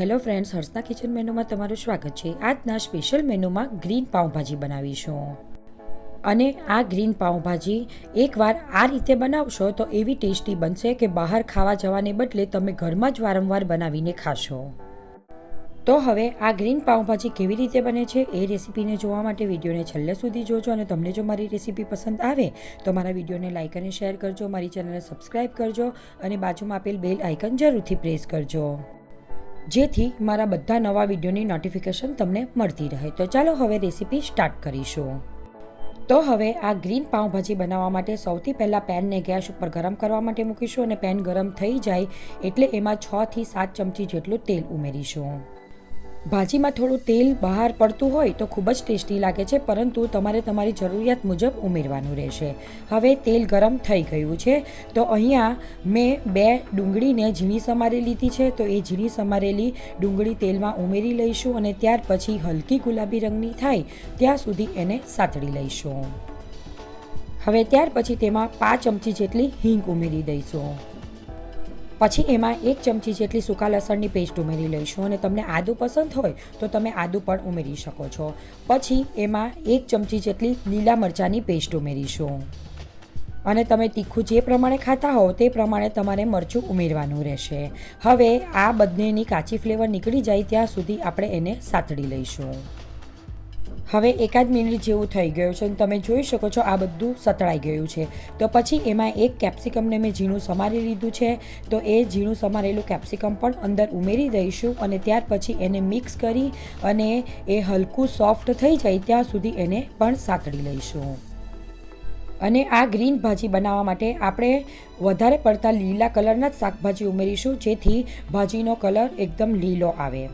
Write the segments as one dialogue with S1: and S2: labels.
S1: Hello friends હર્ષના kitchen મેનુમાં તમારું સ્વાગત છે. આજના સ્પેશિયલ મેનુમાં ગ્રીન પાઉંભાજી બનાવીશું. અને આ ગ્રીન પાઉંભાજી એકવાર આ રીતે બનાવશો તો એવી ટેસ્ટી બનશે કે બહાર ખાવા જવાને બદલે તમે ઘરમાં જ વારંવાર બનાવીને ખાશો. તો હવે આ ગ્રીન પાઉંભાજી કેવી રીતે બને છે એ રેસીપીને જોવા માટે વિડીયોને છેલ્લે સુધી જોજો અને તમને જો મારી રેસીપી પસંદ આવે તો મારા વિડીયોને લાઇક અને શેર કરજો, મારી ચેનલને સબસ્ક્રાઇબ કરજો અને બાજુમાં આપેલ બેલ આઇકન જરૂરથી પ્રેસ કરજો. જેથી મારા બધા નવા વિડીયોની નોટિફિકેશન તમને મળતી રહે. તો ચાલો હવે રેસીપી સ્ટાર્ટ કરીશું. તો હવે આ ગ્રીન પાઉંભાજી બનાવવા માટે સૌથી પહેલાં પેનને ગેસ ઉપર ગરમ કરવા માટે મૂકીશું અને પેન ગરમ થઈ જાય એટલે એમાં છથી સાત ચમચી જેટલું તેલ ઉમેરીશું. ભાજીમાં થોડું તેલ બહાર પડતું હોય તો ખૂબ જ ટેસ્ટી લાગે છે, પરંતુ તમારે તમારી જરૂરિયાત મુજબ ઉમેરવાનું રહેશે. હવે તેલ ગરમ થઈ ગયું છે, તો અહીંયા મેં બે ડુંગળીને ઝીણી સમારી લીધી છે, તો એ ઝીણી સમારેલી ડુંગળી તેલમાં ઉમેરી લઈશું અને ત્યાર પછી હલકી ગુલાબી રંગની થાય ત્યાં સુધી એને સાતળી લઈશું. હવે ત્યાર પછી તેમાં પાંચ ચમચી જેટલી હિંગ ઉમેરી દઈશું. પછી એમાં એક ચમચી જેટલી સૂકા લસણની પેસ્ટ ઉમેરી લઈશું અને તમને આદું પસંદ હોય તો તમે આદું પણ ઉમેરી શકો છો. પછી એમાં એક ચમચી જેટલી લીલા મરચાંની પેસ્ટ ઉમેરીશું. અને તમે તીખું જે પ્રમાણે ખાતા હોવ તે પ્રમાણે તમારે મરચું ઉમેરવાનું રહેશે. હવે આ બંનેની કાચી ફ્લેવર નીકળી જાય ત્યાં સુધી આપણે એને સાતડી લઈશું. હવે એકાદ મિનિટ જેવું થઈ ગયું છે તમે જોઈ શકો છો આ બધું સતળાઈ ગયું છે. તો પછી એમાં એક કેપ્સિકમને મેં ઝીણું સમારી લીધું છે. તો એ ઝીણું સમારેલું કેપ્સિકમ પણ અંદર ઉમેરી દઈશું અને ત્યાર પછી એને મિક્સ કરી અને એ હલકું સોફ્ટ થઈ જાય ત્યાં સુધી એને પણ સાતળી લઈશું. અને આ ગ્રીન ભાજી બનાવવા માટે આપણે વધારે પડતા લીલા કલરના જ શાકભાજી ઉમેરીશું જેથી ભાજીનો કલર એકદમ લીલો આવે.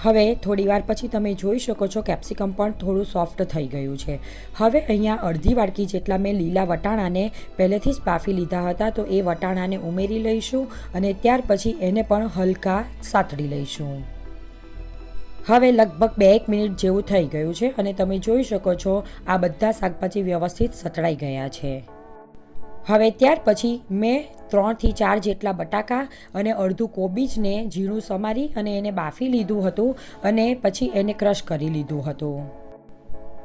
S1: હવે થોડીવાર પછી તમે જોઈ શકો છો કેપ્સિકમ પણ થોડું સોફ્ટ થઈ ગયું છે. હવે અહીંયા અડધી વાડકી જેટલા મેં લીલા વટાણાને પહેલેથી જ બાફી લીધા હતા, તો એ વટાણાને ઉમેરી લઈશું અને ત્યાર પછી એને પણ હલકા સાતડી લઈશું. હવે લગભગ બે એક મિનિટ જેવું થઈ ગયું છે અને તમે જોઈ શકો છો આ બધા શાકભાજી વ્યવસ્થિત સતળાઈ ગયા છે. હવે ત્યાર પછી મેં ત્રણથી ચાર જેટલા બટાકા અને અડધું કોબીજને ઝીણું સમારી અને એને બાફી લીધું હતું અને પછી એને ક્રશ કરી લીધું હતું.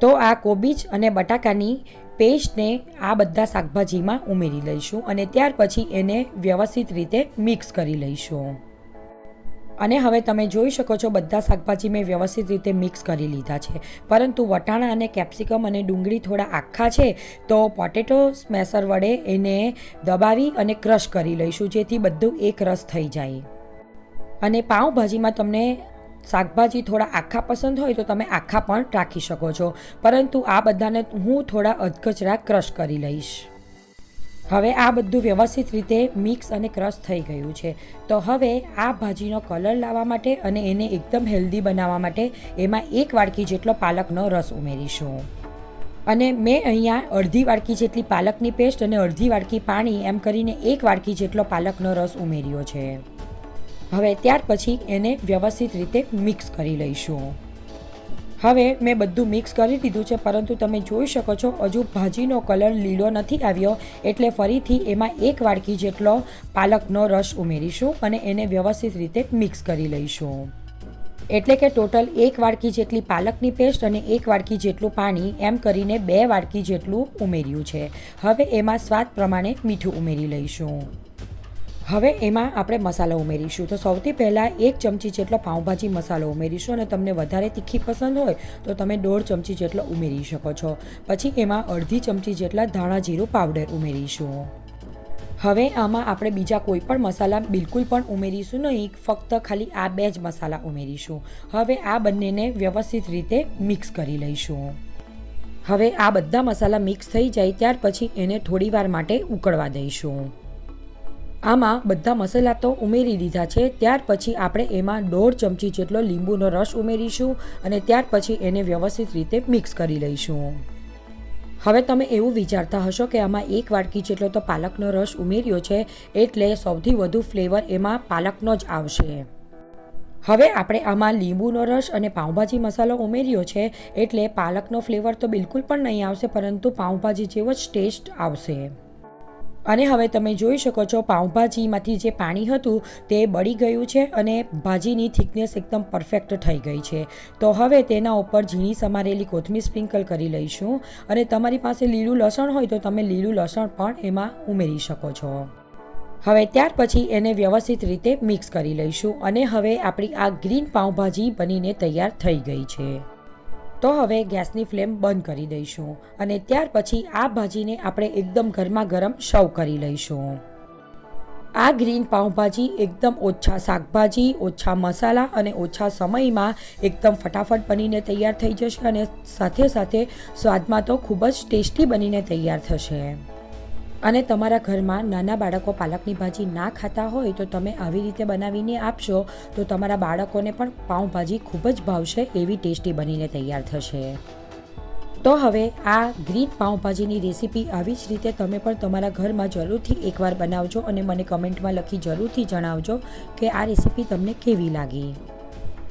S1: તો આ કોબીજ અને બટાકાની પેસ્ટને આ બધા શાકભાજીમાં ઉમેરી લઈશું અને ત્યાર પછી એને વ્યવસ્થિત રીતે મિક્સ કરી લઈશું. અને હવે તમે જોઈ શકો છો બધા શાકભાજી મેં વ્યવસ્થિત રીતે મિક્સ કરી લીધા છે. પરંતુ વટાણા અને કેપ્સિકમ અને ડુંગળી થોડા આખા છે, તો પોટેટો સ્મેસર વડે એને દબાવી અને ક્રશ કરી લઈશું, જેથી બધું એક રસ થઈ જાય. અને પાઉંભાજીમાં તમને શાકભાજી થોડા આખા પસંદ હોય તો તમે આખા પણ રાખી શકો છો. પરંતુ આ બધાને હું થોડા અધકચરા ક્રશ કરી લઈશ. હવે આ બધું વ્યવસ્થિત રીતે મિક્સ અને ક્રશ થઈ ગયું છે. તો હવે આ ભાજીનો કલર લાવવા માટે અને એને એકદમ હેલ્ધી બનાવવા માટે એમાં એક વાડકી જેટલો પાલકનો રસ ઉમેરીશું. અને મેં અહીંયા અડધી વાડકી જેટલી પાલકની પેસ્ટ અને અડધી વાડકી પાણી એમ કરીને એક વાડકી જેટલો પાલકનો રસ ઉમેર્યો છે. હવે ત્યાર પછી એને વ્યવસ્થિત રીતે મિક્સ કરી લઈશું. હવે મેં બધું મિક્સ કરી દીધું છે, પરંતુ તમે જોઈ શકો છો, હજુ ભાજીનો કલર લીલો નથી આવ્યો, એટલે ફરીથી એમાં એક વાડકી જેટલો પાલકનો રસ ઉમેરીશું અને એને વ્યવસ્થિત રીતે મિક્સ કરી લઈશું. એટલે કે ટોટલ એક વાડકી જેટલી પાલકની પેસ્ટ અને એક વાડકી જેટલું પાણી એમ કરીને બે વાડકી જેટલું ઉમેર્યું છે. હવે એમાં સ્વાદ પ્રમાણે મીઠું ઉમેરી લઈશું. હવે એમાં આપણે મસાલો ઉમેરીશું. તો સૌથી પહેલાં એક ચમચી જેટલો પાઉંભાજી મસાલો ઉમેરીશું અને તમને વધારે તીખી પસંદ હોય તો તમે દોઢ ચમચી જેટલો ઉમેરી શકો છો. પછી એમાં અડધી ચમચી જેટલા ધાણા જીરું પાવડર ઉમેરીશું. હવે આમાં આપણે બીજા કોઈ પણ મસાલા બિલકુલ પણ ઉમેરીશું નહીં, ફક્ત ખાલી આ બે જ મસાલા ઉમેરીશું. હવે આ બંનેને વ્યવસ્થિત રીતે મિક્સ કરી લઈશું. હવે આ બધા મસાલા મિક્સ થઈ જાય ત્યાર પછી એને થોડી વાર માટે ઉકળવા દઈશું. આમાં બધા મસાલા તો ઉમેરી દીધા છે. ત્યાર પછી આપણે એમાં દોઢ ચમચી જેટલો લીંબુનો રસ ઉમેરીશું અને ત્યાર પછી એને વ્યવસ્થિત રીતે મિક્સ કરી લઈશું. હવે તમે એવું વિચારતા હશો કે આમાં એક વાટકી જેટલો તો પાલકનો રસ ઉમેર્યો છે, એટલે સૌથી વધુ ફ્લેવર એમાં પાલકનો જ આવશે. હવે આપણે આમાં લીંબુનો રસ અને પાઉંભાજી મસાલો ઉમેર્યો છે, એટલે પાલકનો ફ્લેવર તો બિલકુલ પણ નહીં આવશે, પરંતુ પાઉંભાજી જેવો જ ટેસ્ટ આવશે. અને હવે તમે જોઈ શકો છો પાઉંભાજીમાંથી જે પાણી હતું તે બળી ગયું છે અને ભાજીની થિકનેસ એકદમ પરફેક્ટ થઈ ગઈ છે. તો હવે તેના ઉપર ઝીણી સમારેલી કોથમીર સ્પ્રિંકલ કરી લઈશું અને તમારી પાસે લીલું લસણ હોય તો તમે લીલું લસણ પણ એમાં ઉમેરી શકો છો. હવે ત્યાર પછી એને વ્યવસ્થિત રીતે મિક્સ કરી લઈશું અને હવે આપણી આ ગ્રીન પાઉંભાજી બનીને તૈયાર થઈ ગઈ છે. તો હવે ગેસની ફ્લેમ બંધ કરી દઈશું અને ત્યાર પછી આ ભાજીને આપણે એકદમ ગરમા ગરમ સર્વ કરી લઈશું. આ ગ્રીન પાઉંભાજી એકદમ ઓછા શાકભાજી, ઓછા મસાલા અને ઓછા સમયમાં એકદમ ફટાફટ બનીને તૈયાર થઈ જશે અને સાથે સાથે સ્વાદમાં તો ખૂબ જ ટેસ્ટી બનીને તૈયાર થશે. અને તમારા ઘરમાં નાના બાળકો પાલકની ભાજી ના ખાતા હોય તો તમે આવી રીતે બનાવીને આપશો, તો તમારા બાળકોને પણ પાઉંભાજી ખૂબ જ ભાવશે એવી ટેસ્ટી બનીને તૈયાર થશે. તો હવે આ ગ્રીન પાઉંભાજીની રેસીપી આવી જ રીતે તમે પણ તમારા ઘરમાં જરૂરથી એકવાર બનાવજો અને મને કમેન્ટમાં લખી જરૂરથી જણાવજો કે આ રેસીપી તમને કેવી લાગી.